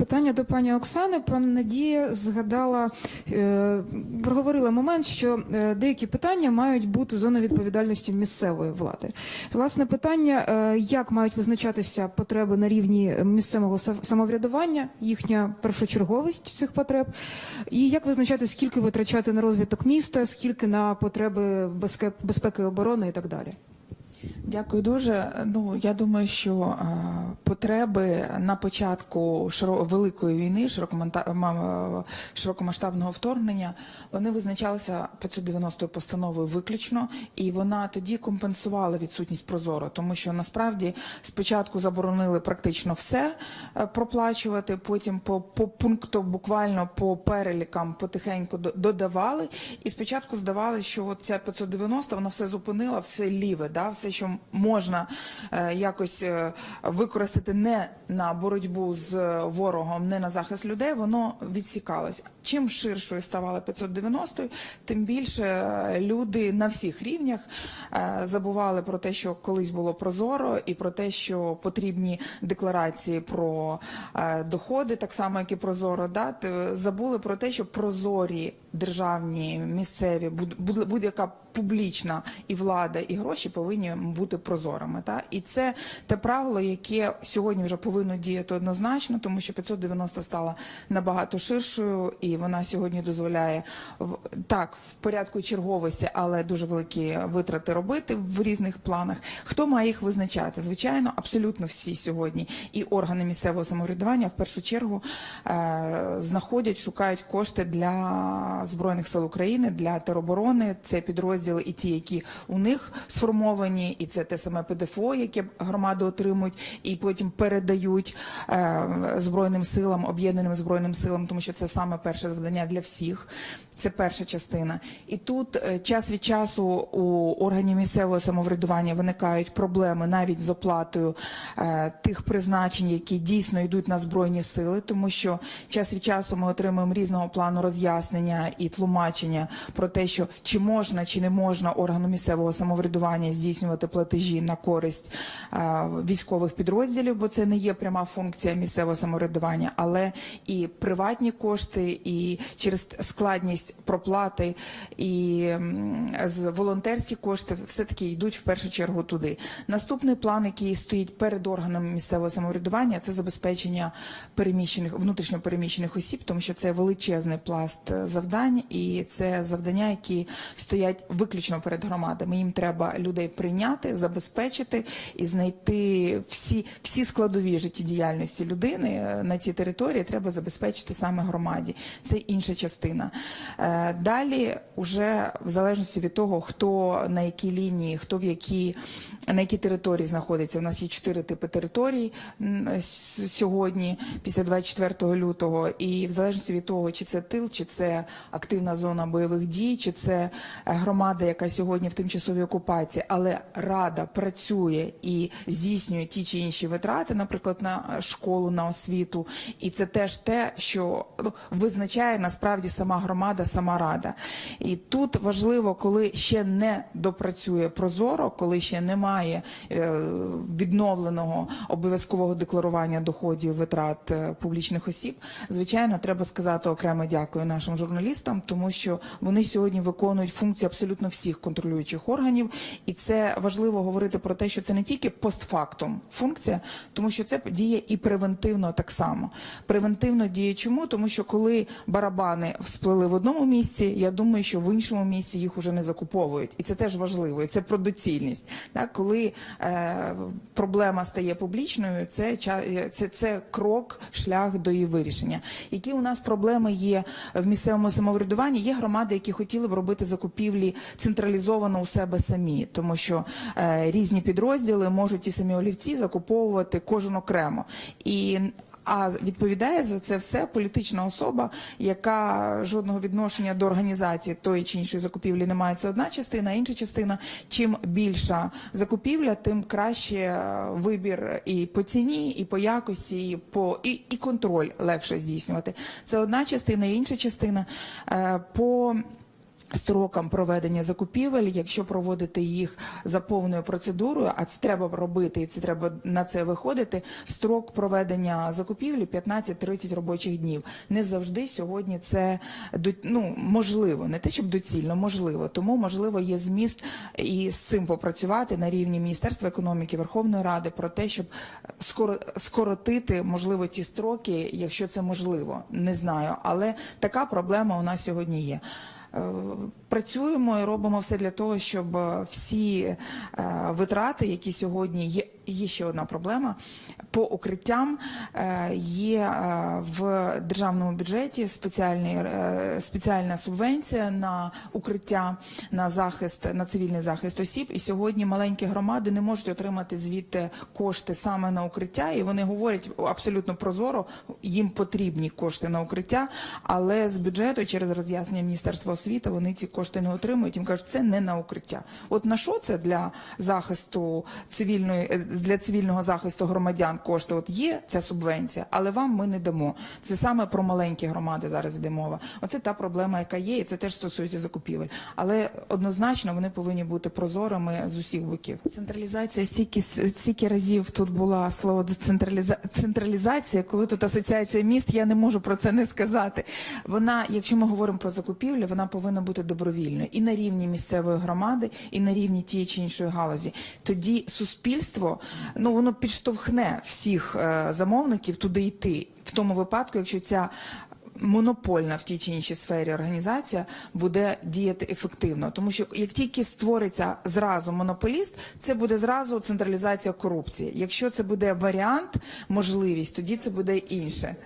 Питання до пані Оксани. Пані Надія згадала, е, проговорила момент, що е, деякі питання мають бути зоною відповідальності місцевої влади. Власне, питання, е, як мають визначатися потреби на рівні місцевого самоврядування, їхня першочерговість цих потреб, і як визначати, скільки витрачати на розвиток міста, скільки на потреби безпеки оборони і так далі. Дякую дуже. Ну я думаю, що е, потреби на початку широ- великої війни, широкомонта- ма- широкомасштабного вторгнення, вони визначалися 590 постановою виключно, і вона тоді компенсувала відсутність прозоро, тому що насправді спочатку заборонили практично все е, проплачувати, потім по, по пункту, буквально по перелікам потихеньку додавали, і спочатку здавалося, що от ця 590 вона все зупинила, все ліве, да, все, що можна е, якось е, використати не на боротьбу з ворогом, не на захист людей, воно відсікалось. Чим ширшою ставала 590, тим більше е, люди на всіх рівнях е, забували про те, що колись було прозоро, і про те, що потрібні декларації про е, доходи, так само як і прозоро, да, т- забули про те, що прозорі державні, місцеві, буд- буд- будь-яка публічна і влада, і гроші повинні бути прозорими. Та? І це те правило, яке сьогодні вже повинно діяти однозначно, тому що 590 стала набагато ширшою, і вона сьогодні дозволяє так в порядку черговості, але дуже великі витрати робити в різних планах. Хто має їх визначати? Звичайно, абсолютно всі сьогодні і органи місцевого самоврядування в першу чергу е, знаходять, шукають кошти для збройних сил України, для тероборони. Це підрозділи і ті, які у них сформовані, і це те саме ПДФО, яке громади отримують, і потім передають е, збройним силам, об'єднаним збройним силам, тому що це саме перше завдання для всіх. Це перша частина. І тут е, час від часу у органів місцевого самоврядування виникають проблеми навіть з оплатою е, тих призначень, які дійсно йдуть на збройні сили, тому що час від часу ми отримуємо різного плану роз'яснення і тлумачення про те, що чи можна, чи не можна органу місцевого самоврядування здійснювати платежі на користь е, військових підрозділів, бо це не є пряма функція місцевого самоврядування, але і приватні кошти, і через складність проплати, і з волонтерські кошти все таки йдуть в першу чергу туди. Наступний план, який стоїть перед органами місцевого самоврядування, це забезпечення переміщених внутрішньо переміщених осіб, тому що це величезний пласт е, завдань, і це завдання, які стоять виключно перед громадами. Їм треба людей прийняти, забезпечити і знайти всі, всі складові життєдіяльності людини е, на цій території. Треба забезпечити саме громаді. Це інша частина. Е, Далі, уже в залежності від того, хто на якій лінії, хто в якій на якій території знаходиться. У нас є чотири типи територій сьогодні, після 24 лютого, і в залежності від того, чи це тил, чи це активна зона бойових дій, чи це е, громада, яка сьогодні в тимчасовій окупації, але рада працює і здійснює ті чи інші витрати, наприклад, на школу, на освіту, і це теж те, що ну, визначає насправді сама громада, сама рада. І тут важливо, коли ще не допрацює прозоро, коли ще немає е, відновленого обов'язкового декларування доходів витрат е, публічних осіб. Звичайно, треба сказати окремо дякую нашим журналістам, тому що вони сьогодні виконують функції абсолютно всіх контролюючих органів, і це важливо говорити про те, що це не тільки постфактум функція, тому що це діє і превентивно так само. Превентивно діє чому? Тому що коли барабани всплили в одному місці, я думаю, що в іншому місці їх уже не закуповують, і це теж важливо. І це про доцільність. Так, коли е, проблема стає публічною, це, ча- це, це крок, шлях до її вирішення. Які у нас проблеми є в місцевому самоврядуванні? Є громади, які хотіли б робити закупівлі централізовано у себе самі, тому що е, різні підрозділи можуть ті самі олівці закуповувати кожен окремо. І а відповідає за це все політична особа, яка жодного відношення до організації тої чи іншої закупівлі не має. Це одна частина, інша частина. Чим більша закупівля, тим краще е, вибір і по ціні, і по якості, і по і, і контроль легше здійснювати. Це одна частина, інша частина е, по Строкам проведення закупівель, якщо проводити їх за повною процедурою, а це треба робити, і це треба на це виходити. Строк проведення закупівлі 15-30 робочих днів. Не завжди сьогодні це ну, можливо, не те, щоб доцільно, можливо. Тому можливо є зміст і з цим попрацювати на рівні Міністерства економіки, Верховної Ради про те, щоб скоро скоротити можливо ті строки, якщо це можливо. Не знаю, але така проблема у нас сьогодні є. Е, Працюємо і робимо все для того, щоб е, всі е, витрати, які сьогодні є, є ще одна проблема. По укриттям е, є е, в державному бюджеті спеціальний, е, спеціальна субвенція на укриття, на захист, на цивільний захист осіб. І сьогодні маленькі громади не можуть отримати звідти кошти саме на укриття, і вони говорять абсолютно прозоро, їм потрібні кошти на укриття, але з бюджету через роз'яснення Міністерства освіти вони ці кошти не отримують. Їм кажуть, це не на укриття. От на що це для захисту цивільної для цивільного захисту громадян кошти? От є ця субвенція, але вам ми не дамо. Це саме про маленькі громади зараз йде мова. Оце та проблема, яка є, і це теж стосується закупівель. Але однозначно вони повинні бути прозорими з усіх боків. Централізація стільки стільки разів тут була слово децентраліза... централізація, коли тут асоціація міст, я не можу про це не сказати. Вона, якщо ми говоримо про закупівлю, вона повинна бути добровільною і на рівні місцевої громади, і на рівні тієї чи іншої галузі. Тоді суспільство ну воно підштовхне всіх е, замовників туди йти в тому випадку, якщо ця монопольна в тій чи іншій сфері організація буде діяти ефективно, тому що як тільки створиться зразу монополіст, це буде зразу централізація корупції. Якщо це буде варіант, можливість, тоді це буде інше.